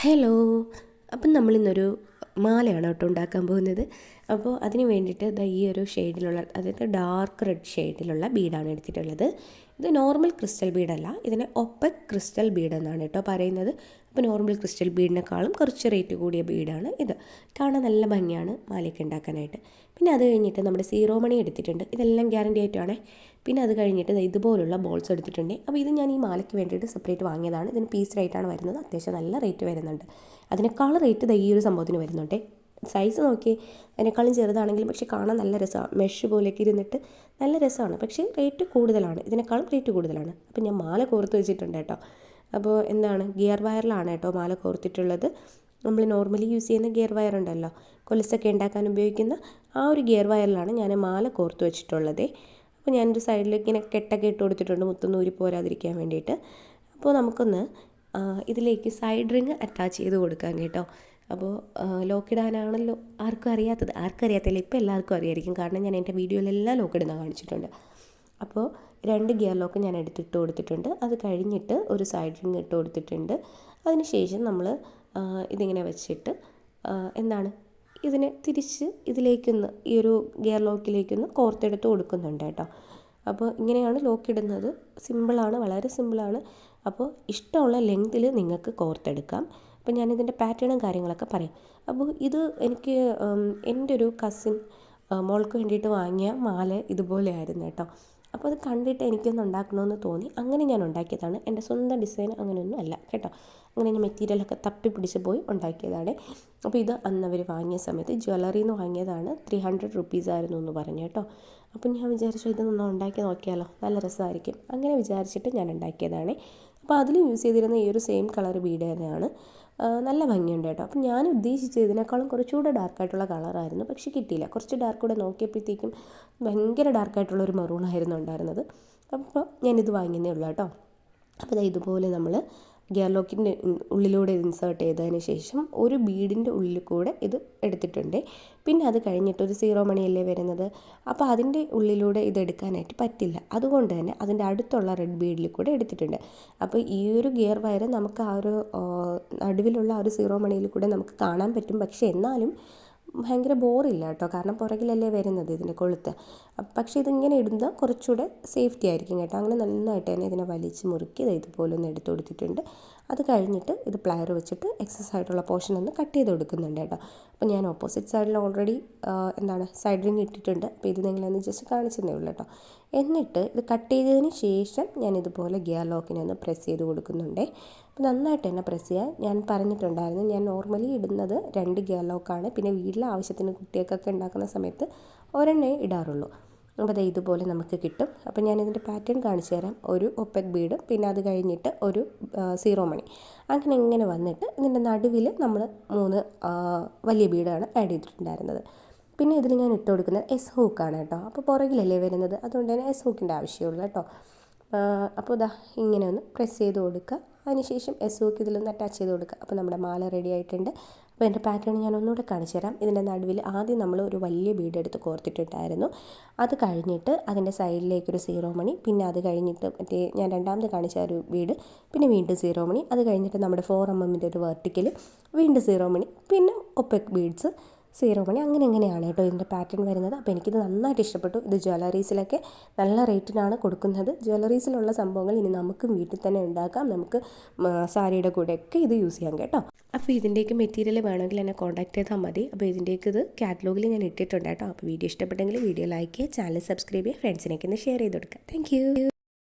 Hello. അപ്പം നമ്മളിന്നൊരു മാലയാണ് കേട്ടോ ഉണ്ടാക്കാൻ പോകുന്നത്? അപ്പോൾ അതിന് വേണ്ടിയിട്ട് ദാ ഈ ഒരു ഷെയ്ഡിലുള്ള അതായത് ഡാർക്ക് റെഡ് ഷെയ്ഡിലുള്ള ബീഡാണ് എടുത്തിട്ടുള്ളത്. ഇത് നോർമൽ ക്രിസ്റ്റൽ ബീഡല്ല ഇതിനെ ഒപ്പക് ക്രിസ്റ്റൽ ബീഡ് എന്നാണ് കേട്ടോ പറയുന്നത്. അപ്പോൾ നോർമൽ ക്രിസ്റ്റൽ ബീഡിനേക്കാളും കുറച്ച് റേറ്റ് കൂടിയ ബീഡാണ് ഇത്. കാണാൻ നല്ല ഭംഗിയാണ് മാലയൊക്കെ ഉണ്ടാക്കാനായിട്ട്. പിന്നെ അത് കഴിഞ്ഞിട്ട് നമ്മുടെ സീറോ മണി എടുത്തിട്ടുണ്ട് ഇതെല്ലാം ഗ്യാരണ്ടി ആയിട്ടാണേ. പിന്നെ അത് കഴിഞ്ഞിട്ട് ഇതുപോലുള്ള ബോൾസ് എടുത്തിട്ടുണ്ട്. അപ്പോൾ ഇത് ഞാൻ ഈ മാലയ്ക്ക് വേണ്ടിയിട്ട് സെപ്പറേറ്റ് വാങ്ങിയതാണ്. ഇതിന് പീസ് റേറ്റാണ് വരുന്നത് അത്യാവശ്യം നല്ല റേറ്റ് വരുന്നുണ്ട്. അതിനേക്കാൾ റേറ്റ് ഈ ഒരു സംഭവത്തിന് വരുന്നുണ്ട്. സൈസ് നോക്കി അതിനേക്കാളും ചെറുതാണെങ്കിലും പക്ഷേ കാണാൻ നല്ല രസമാണ്. മെഷ് പോലെയൊക്കെ ഇരുന്നിട്ട് നല്ല രസമാണ്. പക്ഷേ റേറ്റ് കൂടുതലാണ്. ഇതിനേക്കാളും റേറ്റ് കൂടുതലാണ്. അപ്പം ഞാൻ മാല കോർത്ത് വെച്ചിട്ടുണ്ട് കേട്ടോ. അപ്പോൾ എന്താണ്? ഗിയർ വയറിലാണ് കേട്ടോ മാല കോർത്തിട്ടുള്ളത്. നമ്മൾ നോർമലി യൂസ് ചെയ്യുന്ന ഗിയർ വയർ ഉണ്ടല്ലോ. കൊലുസൊക്കെ ഉണ്ടാക്കാൻ ഉപയോഗിക്കുന്ന ആ ഒരു ഗിയർ വയറിലാണ് ഞാൻ മാല കോർത്ത് വെച്ചിട്ടുള്ളത്. അപ്പോൾ ഞാനൊരു സൈഡിലേക്ക് ഇങ്ങനെ കെട്ടൊക്കെ ഇട്ട് കൊടുത്തിട്ടുണ്ട്. മുത്തൊന്നും ഊരി പോരാതിരിക്കാൻ വേണ്ടിയിട്ട്. അപ്പോൾ നമുക്കൊന്ന് ഇതിലേക്ക് സൈഡ് റിങ് അറ്റാച്ച് ചെയ്ത് കൊടുക്കാം കേട്ടോ. അപ്പോൾ ലോക്കിടാനാണല്ലോ ആർക്കും അറിയാത്തത്. ആർക്കും ഇപ്പോൾ എല്ലാവർക്കും അറിയായിരിക്കും. കാരണം ഞാൻ എന്റെ വീഡിയോയിലെല്ലാം ലോക്കിടുന്ന കാണിച്ചിട്ടുണ്ട്. അപ്പോൾ രണ്ട് ഗിയർ ലോക്ക് ഞാൻ എടുത്തിട്ട് കൊടുത്തിട്ടുണ്ട്. അത് കഴിഞ്ഞിട്ട് ഒരു സൈഡ് റിങ് ഇട്ട് കൊടുത്തിട്ടുണ്ട്. അതിനുശേഷം നമ്മൾ ഇതിങ്ങനെ വെച്ചിട്ട് എന്താണ് ഇതിനെ തിരിച്ച് ഇതിലേക്കൊന്ന് ഈ ഒരു ഗിയർ ലോക്കിലേക്കൊന്ന് കോർത്തെടുത്ത് കൊടുക്കുന്നുണ്ട് കേട്ടോ. അപ്പോൾ ഇങ്ങനെയാണ് ലോക്ക് ഇടുന്നത് സിമ്പിളാണ് വളരെ സിമ്പിളാണ്. അപ്പോൾ ഇഷ്ടമുള്ള ലെങ്തിൽ നിങ്ങൾക്ക് കോർത്തെടുക്കാം. അപ്പോൾ ഞാനിതിന്റെ പാറ്റേണും കാര്യങ്ങളൊക്കെ പറയാം. അപ്പോൾ ഇത് എനിക്ക് എന്റെ ഒരു കസിൻ മോൾക്ക് വേണ്ടിയിട്ട് വാങ്ങിയ മാല ഇതുപോലെ ആയിരുന്നു കേട്ടോ. അപ്പോൾ അത് കണ്ടിട്ട് എനിക്കൊന്ന് ഉണ്ടാക്കണമെന്ന് തോന്നി. അങ്ങനെ ഞാൻ ഉണ്ടാക്കിയതാണ്. എന്റെ സ്വന്തം ഡിസൈൻ അങ്ങനെയൊന്നും അല്ല കേട്ടോ. അങ്ങനെ ഞാൻ മെറ്റീരിയലൊക്കെ തപ്പി പിടിച്ച് പോയി ഉണ്ടാക്കിയതാണ്. അപ്പോൾ ഇത് അന്ന് അവർ വാങ്ങിയ സമയത്ത് ജ്വല്ലറിയിൽ നിന്ന് വാങ്ങിയതാണ്. ത്രീ ഹൺഡ്രഡ് റുപ്പീസ് ആയിരുന്നു എന്ന് പറഞ്ഞു കേട്ടോ. അപ്പം ഞാൻ വിചാരിച്ചു ഇതൊന്ന് ഉണ്ടാക്കി നോക്കിയാലോ. നല്ല രസമായിരിക്കും. അങ്ങനെ വിചാരിച്ചിട്ട് ഞാൻ ഉണ്ടാക്കിയതാണ്. അപ്പോൾ അതിൽ യൂസ് ചെയ്തിരുന്ന ഈ ഒരു സെയിം കളർ ബീഡ് തന്നെയാണ്. നല്ല ഭംഗിയുണ്ട് കേട്ടോ. അപ്പം ഞാൻ ഉദ്ദേശിച്ചത് ഇതിനേക്കാളും കുറച്ചുകൂടെ ഡാർക്കായിട്ടുള്ള കളറായിരുന്നു. പക്ഷേ കിട്ടിയില്ല. കുറച്ച് ഡാർക്ക് കൂടെ നോക്കിയപ്പോഴത്തേക്കും ഭയങ്കര ഡാർക്കായിട്ടുള്ള ഒരു മെറൂൺ ആയിരുന്നു ഉണ്ടായിരുന്നത്. അപ്പോൾ ഞാനിത് വാങ്ങിയതേ ഉള്ളൂ കേട്ടോ. അപ്പോൾ ഇതുപോലെ നമ്മൾ ഗിയർ ലോക്കിന്റെ ഉള്ളിലൂടെ ഇൻസേർട്ട് ചെയ്തതിന് ശേഷം ഒരു ബീഡിന്റെ ഉള്ളിൽ കൂടെ ഇത് എടുത്തിട്ടുണ്ട്. പിന്നെ അത് കഴിഞ്ഞിട്ട് ഒരു സീറോ മണിയല്ലേ വരുന്നത്? അപ്പോൾ അതിന്റെ ഉള്ളിലൂടെ ഇത് എടുക്കാനായിട്ട് പറ്റില്ല. അതുകൊണ്ട് തന്നെ അതിന്റെ അടുത്തുള്ള റെഡ് ബീഡിൽ കൂടെ എടുത്തിട്ടുണ്ട്. അപ്പോൾ ഈ ഒരു ഗിയർ വയർ നമുക്ക് ആ ഒരു നടുവിലുള്ള ആ ഒരു സീറോ മണിയിൽ കൂടെ നമുക്ക് കാണാൻ പറ്റും. പക്ഷേ എന്നാലും ഭയങ്കര ബോറില്ല കേട്ടോ കാരണം പുറകിലല്ലേ വരുന്നത് ഇതിന്റെ കൊളുത്ത്. പക്ഷേ ഇതിങ്ങനെ ഇടുന്ന കുറച്ചുകൂടെ സേഫ്റ്റി ആയിരിക്കും കേട്ടോ. അങ്ങനെ നന്നായിട്ട് തന്നെ ഇതിനെ വലിച്ച് മുറുക്കി ഇത് ഇതുപോലെ ഒന്ന് എടുത്തു കൊടുത്തിട്ടുണ്ട്. അത് കഴിഞ്ഞിട്ട് ഇത് പ്ലയർ വെച്ചിട്ട് എക്സസ് ആയിട്ടുള്ള പോർഷൻ ഒന്ന് കട്ട് ചെയ്ത് കൊടുക്കുന്നുണ്ട് കേട്ടോ. അപ്പോൾ ഞാൻ ഓപ്പോസിറ്റ് സൈഡിൽ ഓൾറെഡി എന്താണ് സൈഡ് റിങ് ഇട്ടിട്ടുണ്ട്. അപ്പോൾ ഇത് നിങ്ങളൊന്ന് ജസ്റ്റ് കാണിച്ചതേ ഉള്ളൂ കേട്ടോ. എന്നിട്ട് ഇത് കട്ട് ചെയ്തതിന് ശേഷം ഞാൻ ഇതുപോലെ ഗിയർ ലോക്കിനെ ഒന്ന് പ്രസ് ചെയ്ത് കൊടുക്കുന്നുണ്ട്. അപ്പോൾ നന്നായിട്ട് തന്നെ പ്രസ് ചെയ്യാൻ ഞാൻ പറഞ്ഞിട്ടുണ്ടായിരുന്നു ഞാൻ നോർമലി ഇടുന്നത് രണ്ട് ഗിയർ ലോക്കാണ് പിന്നെ വീട്ടിലെ ആവശ്യത്തിന് കുട്ടികൾക്കൊക്കെ ഉണ്ടാക്കുന്ന സമയത്ത് ഒരെണ്ണേ ഇടാറുള്ളൂ. അപ്പോൾ ഇതുപോലെ നമുക്ക് കിട്ടും. അപ്പോൾ ഞാനിതിന്റെ പാറ്റേൺ കാണിച്ചു തരാം. ഒരു ഒപ്പക് ബീഡ് പിന്നെ അത് കഴിഞ്ഞിട്ട് ഒരു സീറോ മണി അങ്ങനെ ഇങ്ങനെ വന്നിട്ട് ഇതിന്റെ നടുവിൽ നമ്മൾ മൂന്ന് വലിയ ബീഡാണ് ആഡ് ചെയ്തിട്ടുണ്ടായിരുന്നത്. പിന്നെ ഇതിൽ ഞാൻ ഇട്ട് കൊടുക്കുന്നത് എസ് ഹൂക്കാണ് കേട്ടോ. അപ്പോൾ പുറകിലല്ലേ വരുന്നത്? അതുകൊണ്ട് തന്നെ എസ് ഹൂക്കിന്റെ ആവശ്യമുള്ളൂ കേട്ടോ. അപ്പോൾ ഇതാ ഇങ്ങനെ ഒന്ന് പ്രസ് ചെയ്ത് കൊടുക്കുക. അതിനുശേഷം എസ് ഹൂക്ക് ഇതിലൊന്ന് അറ്റാച്ച് ചെയ്ത് കൊടുക്കുക. അപ്പോൾ നമ്മുടെ മാല റെഡി ആയിട്ടുണ്ട്. അപ്പോൾ എന്റെ പാറ്റേൺ ഞാൻ ഒന്നുകൂടെ കാണിച്ചു തരാം. ഇതിന്റെ നടുവിൽ ആദ്യം നമ്മൾ ഒരു വലിയ ബീഡ് എടുത്ത് കോർത്തിട്ടുണ്ടായിരുന്നു അത് കഴിഞ്ഞിട്ട് അതിന്റെ സൈഡിലേക്കൊരു സീറോ മണി പിന്നെ അത് കഴിഞ്ഞിട്ട് മറ്റേ ഞാൻ രണ്ടാമത് കാണിച്ച ഒരു ബീഡ് പിന്നെ വീണ്ടും സീറോ മണി. അത് കഴിഞ്ഞിട്ട് നമ്മുടെ ഫോർ എം എമ്മിന്റെ ഒരു വെർട്ടിക്കൽ വീണ്ടും സീറോ മണി പിന്നെ ഒപ്പക് ബീഡ്സ്. സീറോ മണി അങ്ങനെ എങ്ങനെയാണ് കേട്ടോ ഇതിന്റെ പാറ്റേൺ വരുന്നത്? അപ്പോൾ എനിക്കിത് നന്നായിട്ട് ഇഷ്ടപ്പെട്ടു. ഇത് ജ്വല്ലറീസിലൊക്കെ നല്ല റേറ്റിനാണ് കൊടുക്കുന്നത്. ജ്വല്ലറീസിലുള്ള സംഭവങ്ങൾ ഇനി നമുക്കും വീട്ടിൽ തന്നെ ഉണ്ടാക്കാം. നമുക്ക് സാരിയുടെ കൂടെയൊക്കെ ഇത് യൂസ് ചെയ്യാം കേട്ടോ. അപ്പോൾ ഇതിന്റെയൊക്കെ മെറ്റീരിയൽ വേണമെങ്കിൽ എന്നെ കോൺടാക്ട് ചെയ്താൽ മതി. അപ്പോൾ ഇതിന്റെയൊക്കെ ഇത് കാറ്റലോഗിൽ ഞാൻ ഇട്ടിട്ടുണ്ട് കേട്ടോ. അപ്പോൾ വീഡിയോ ഇഷ്ടപ്പെട്ടെങ്കിൽ വീഡിയോ ലൈക്ക് ചെയ്യുക ചാനൽ സബ്സ്ക്രൈബ് ചെയ്യുക ഫ്രണ്ട്സിനൊക്കെ ഒന്ന് ഷെയർ ചെയ്ത് കൊടുക്കുക. താങ്ക്